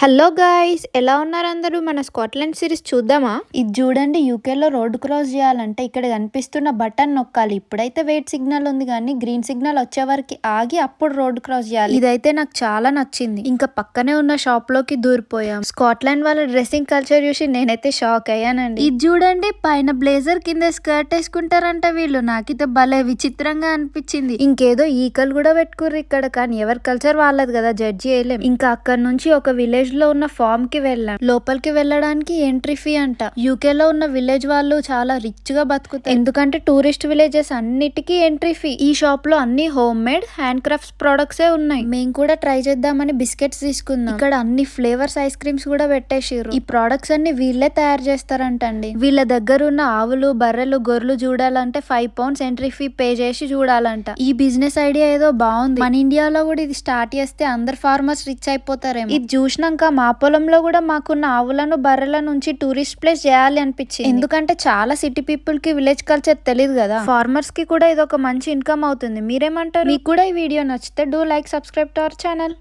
Hello guys ఎలా ఉన్నారు అందరూ? మన స్కాట్లాండ్ సిరీస్ చూద్దామా? ఇది చూడండి యూకేలో రోడ్ క్రాస్ చేయాలంటే ఇక్కడ కనిపిస్తున్న బటన్ నొక్కాలి. ఇప్పుడైతే వెయిట్ సిగ్నల్ ఉంది కానీ గ్రీన్ సిగ్నల్ వచ్చే వరకు ఆగి అప్పుడు రోడ్ క్రాస్ చేయాలి. ఇదైతే నాకు చాలా నచ్చింది. ఇంకా పక్కనే ఉన్న షాప్లోకి దూరిపోయాం. స్కాట్లాండ్ వాళ్ళ డ్రెస్సింగ్ కల్చర్ చూసి నేనైతే షాక్ అయ్యానండి. ఇది చూడండి పైన బ్లేజర్ కింద స్కర్ట్ వేసుకుంటారంట వీళ్ళు. నాకైతే భలే విచిత్రంగా అనిపించింది. ఇంకేదో ఈకలు కూడా పెట్టుకుర్రు ఇక్కడ. కానీ ఎవరి కల్చర్ వాళ్ళది కదా జడ్జి చేయలేం. ఇంకా అక్కడ నుంచి ఒక విలేజ్ లో ఉన్న ఫామ్కి వెళ్ళాం. లోపలికి వెళ్ళడానికి ఎంట్రీ ఫీ అంట. యూకే లో ఉన్న విలేజ్ వాళ్ళు చాలా రిచ్గా బతుకుతారు. ఎందుకంటే టూరిస్ట్ విలేజెస్ అన్నిటికీ ఎంట్రీ ఫీ. ఈ షాప్లో అన్ని home made hand crafts products ఏ ఉన్నాయి. మేము కూడా ట్రై చేద్దామని బిస్కెట్స్ తీసుకుందాం ఇక్కడ అన్ని ఫ్లేవర్స్ ఐస్ క్రీమ్స్ కూడా పెట్టేసిర్రు. ఈ ప్రొడక్ట్స్ అన్ని వీళ్ళే తయారు చేస్తారంటండి. వీళ్ళ దగ్గర ఉన్న ఆవులు బర్రెలు గొర్రెలు చూడాలంటే five pounds entry fee pay చేసి చూడాలంట. ఈ బిజినెస్ ఐడియా ఏదో బాగుంది మన ఇండియాలో కూడా ఇది స్టార్ట్ చేస్తే అందరు ఫార్మర్స్ రిచ్ అయిపోతారేమో. ఇది చూసినాక ఇంకా మా పొలంలో కూడా మాకున్న ఆవులను బర్రెల నుంచి టూరిస్ట్ ప్లేస్ చేయాలి అనిపించింది. ఎందుకంటే చాలా సిటీ పీపుల్కి విలేజ్ కల్చర్ తెలియదు కదా. ఫార్మర్స్కి కూడా ఇది ఒక మంచి ఇన్కమ్ అవుతుంది. మీరేమంటారు? మీకు కూడా ఈ వీడియో నచ్చితే do like subscribe to our channel